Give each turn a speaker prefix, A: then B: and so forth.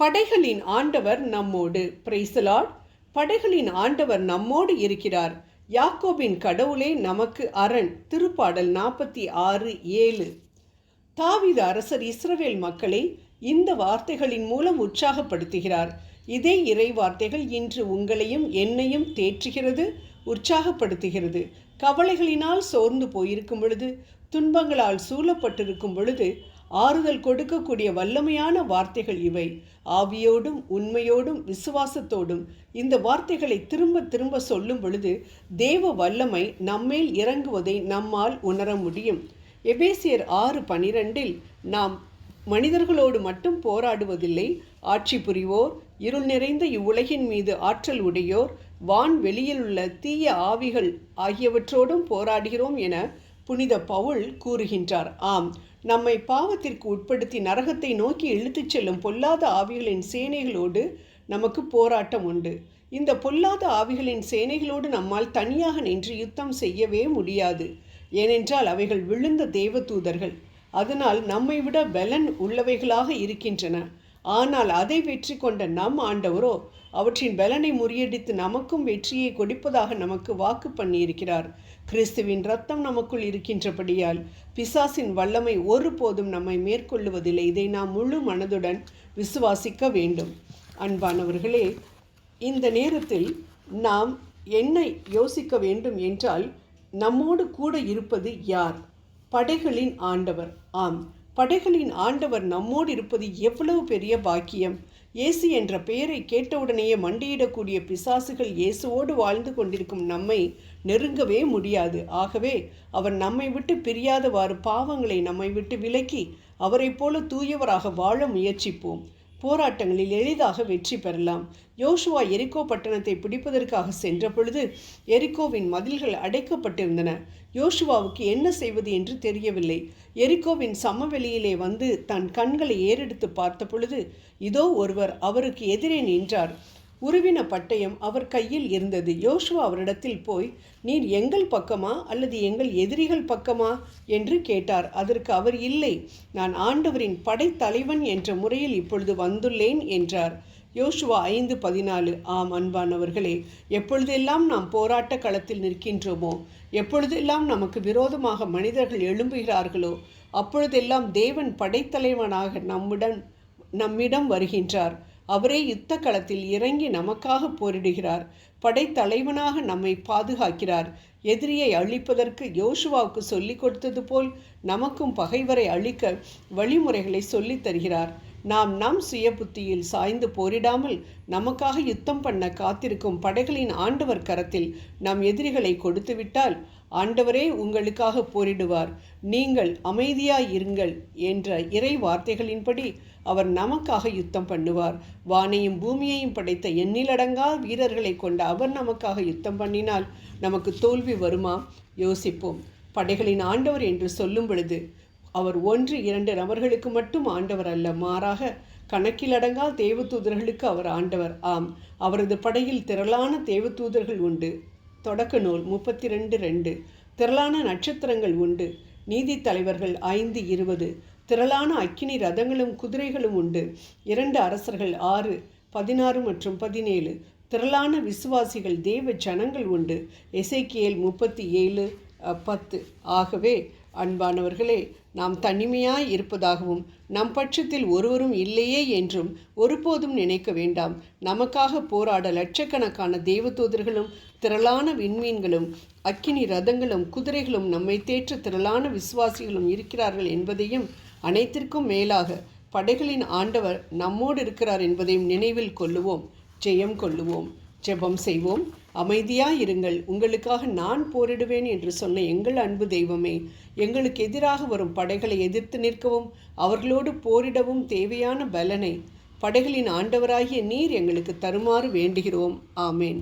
A: படைகளின் ஆண்டவர் நம்மோடு. பிரைசலாட் படைகளின் ஆண்டவர் நம்மோடு இருக்கிறார். யாக்கோபின் கடவுளே நமக்கு அரண். திருப்பாடல் நாற்பத்தி ஆறு ஏழு. தாவித அரசர் இஸ்ரவேல் மக்களை இந்த வார்த்தைகளின் மூலம் உற்சாகப்படுத்துகிறார். இதே இறை வார்த்தைகள் இன்று உங்களையும் என்னையும் தேற்றுகிறது உற்சாகப்படுத்துகிறது. கவலைகளினால் சோர்ந்து போயிருக்கும் பொழுது துன்பங்களால் சூழப்பட்டிருக்கும் பொழுது ஆறுதல் கொடுக்கக்கூடிய வல்லமையான வார்த்தைகள் இவை. ஆவியோடும் உண்மையோடும் விசுவாசத்தோடும் இந்த வார்த்தைகளை திரும்ப திரும்ப சொல்லும் பொழுது தேவ வல்லமை நம்மேல் இறங்குவதை நம்மால் உணர முடியும். எபேசியர் ஆறு பனிரெண்டில் நாம் மனிதர்களோடு மட்டும் போராடுவதில்லை. ஆட்சி புரிவோர் இருள் நிறைந்த இவ்வுலகின் மீது ஆற்றல் உடையோர் வான் வெளியில் உள்ள தீய ஆவிகள் ஆகியவற்றோடும் போராடுகிறோம் என புனித பவுல் கூறுகின்றார் ஆம் நம்மை பாவத்திற்கு உட்படுத்தி நரகத்தை நோக்கி இழுத்துச் செல்லும் பொல்லாத ஆவிகளின் சேனைகளோடு நமக்கு போராட்டம் உண்டு. இந்த பொல்லாத ஆவிகளின் சேனைகளோடு நம்மால் தனியாக நின்று யுத்தம் செய்யவே முடியாது. ஏனென்றால் அவைகள் விழுந்த தேவதூதர்கள். அதனால் நம்மை விட பலன் உள்ளவைகளாக இருக்கின்றன. ஆனால் அதை வெற்றி கொண்ட நம் ஆண்டவரோ அவற்றின் பலனை முறியடித்து நமக்கும் வெற்றியை கொடுப்பதாக நமக்கு வாக்கு பண்ணியிருக்கிறார். கிறிஸ்துவின் ரத்தம் நமக்குள் இருக்கின்றபடியால் பிசாசின் வல்லமை ஒருபோதும் நம்மை மேற்கொள்ளுவதில்லை. இதை நாம் முழு மனதுடன் விசுவாசிக்க வேண்டும். அன்பானவர்களே இந்த நேரத்தில் நாம் என்ன யோசிக்க வேண்டும் என்றால் நம்மோடு கூட இருப்பது யார்? படைகளின் ஆண்டவர். ஆம். படைகளின் ஆண்டவர் நம்மோடு இருப்பது எவ்வளவு பெரிய பாக்கியம்? இயேசு என்ற பெயரை கேட்டவுடனேயே மண்டியிடக்கூடிய பிசாசுகள் இயேசுவோடு வாழ்ந்து கொண்டிருக்கும் நம்மை நெருங்கவே முடியாது. ஆகவே அவர் நம்மை விட்டு பிரியாதவாறு பாவங்களை நம்மை விட்டு விலக்கி அவரைப் போல தூயவராக வாழ முயற்சிப்போம். போராட்டங்களில் எளிதாக வெற்றி பெறலாம். யோசுவா எரிக்கோ பட்டணத்தை பிடிப்பதற்காக சென்ற பொழுது எரிக்கோவின் மதில்கள் அடைக்கப்பட்டிருந்தன. யோசுவாவுக்கு என்ன செய்வது என்று தெரியவில்லை. எரிக்கோவின் சமவெளியிலே வந்து தன் கண்களை ஏறெடுத்து பார்த்த பொழுது இதோ ஒருவர் அவருக்கு எதிரே நின்றார். உருவின பட்டயம் அவர் கையில் இருந்தது. யோசுவா அவரிடத்தில் போய் நீர் எங்கள் பக்கமா அல்லது எங்கள் எதிரிகள் பக்கமா? என்று கேட்டார். அதற்கு அவர் இல்லை நான் ஆண்டவரின் படைத்தலைவன் என்ற முறையில் இப்பொழுது வந்துள்ளேன் என்றார். யோசுவா ஐந்து பதினாலு ஆம் அன்பானவர்களே எப்பொழுதெல்லாம் நாம் போராட்ட களத்தில் நிற்கின்றோமோ எப்பொழுதெல்லாம் நமக்கு விரோதமாக மனிதர்கள் எழும்புகிறார்களோ அப்பொழுதெல்லாம் தேவன் படைத்தலைவனாக நம்முடன் நம்மிடம் வருகின்றார். அவரே யுத்த களத்தில் இறங்கி நமக்காக போரிடுகிறார். படைத்தலைவனாக நம்மை பாதுகாக்கிறார். எதிரியை அழிப்பதற்கு யோசுவாவுக்கு சொல்லிக் கொடுத்தது போல் நமக்கும் பகைவரை அழிக்க வழிமுறைகளை சொல்லித் தருகிறார். நாம் நம் சுய புத்தியில் சாய்ந்து போரிடாமல் நமக்காக யுத்தம் பண்ண காத்திருக்கும் படைகளின் ஆண்டவர் கரத்தில் நம் எதிரிகளை கொடுத்துவிட்டால் ஆண்டவரே உங்களுக்காக போரிடுவார். நீங்கள் அமைதியாய் இருங்கள் என்ற இறை வார்த்தைகளின்படி அவர் நமக்காக யுத்தம் பண்ணுவார். வானையும் பூமியையும் படைத்த எண்ணிலடங்கா வீரர்களை கொண்ட அவர் நமக்காக யுத்தம் பண்ணினால் நமக்கு தோல்வி வருமா? யோசிப்போம். படைகளின் ஆண்டவர் என்று சொல்லும் பொழுது அவர் ஒன்று இரண்டு நபர்களுக்கு மட்டும் ஆண்டவர் அல்ல மாறாக கணக்கிலடங்கா தேவதூதர்களுக்கு அவர் ஆண்டவர். ஆம் அவரது படையில் திரளான தேவதூதர்கள் உண்டு. தொடக்க நூல் முப்பத்தி ரெண்டு. ரெண்டு திரளான நட்சத்திரங்கள் உண்டு. நீதி தலைவர்கள் ஐந்து இருபது. திரளான அக்கினி ரதங்களும் குதிரைகளும் உண்டு. இரண்டு அரசர்கள் ஆறு பதினாறு மற்றும் பதினேழு. திரளான விசுவாசிகள் தேவ ஜனங்கள் உண்டு. எசைக்கியல் முப்பத்தி ஏழு பத்து. ஆகவே அன்பானவர்களே நாம் தனிமையாய் இருப்பதாகவும் நம் பட்சத்தில் ஒருவரும் இல்லையே என்றும் ஒருபோதும் நினைக்க வேண்டாம். நமக்காக போராட லட்சக்கணக்கான தேவதூதர்களும் திரளான விண்மீன்களும் அக்கினி ரதங்களும் குதிரைகளும் நம்மை தேற்ற திரளான விசுவாசிகளும் இருக்கிறார்கள் என்பதையும் அனைத்திற்கும் மேலாக படைகளின் ஆண்டவர் நம்மோடு இருக்கிறார் என்பதையும் நினைவில் கொள்ளுவோம் ஜெயம் கொள்ளுவோம். ஜெபம் செய்வோம். அமைதியாய் இருங்கள் உங்களுக்காக நான் போரிடுவேன் என்று சொன்ன எங்கள் அன்பு தெய்வமே எங்களுக்கு எதிராக வரும் படைகளை எதிர்த்து நிற்கவும் அவர்களோடு போரிடவும் தேவையான பலனை படைகளின் ஆண்டவராகிய நீர் எங்களுக்கு தருமாறு வேண்டுகிறோம். ஆமேன்.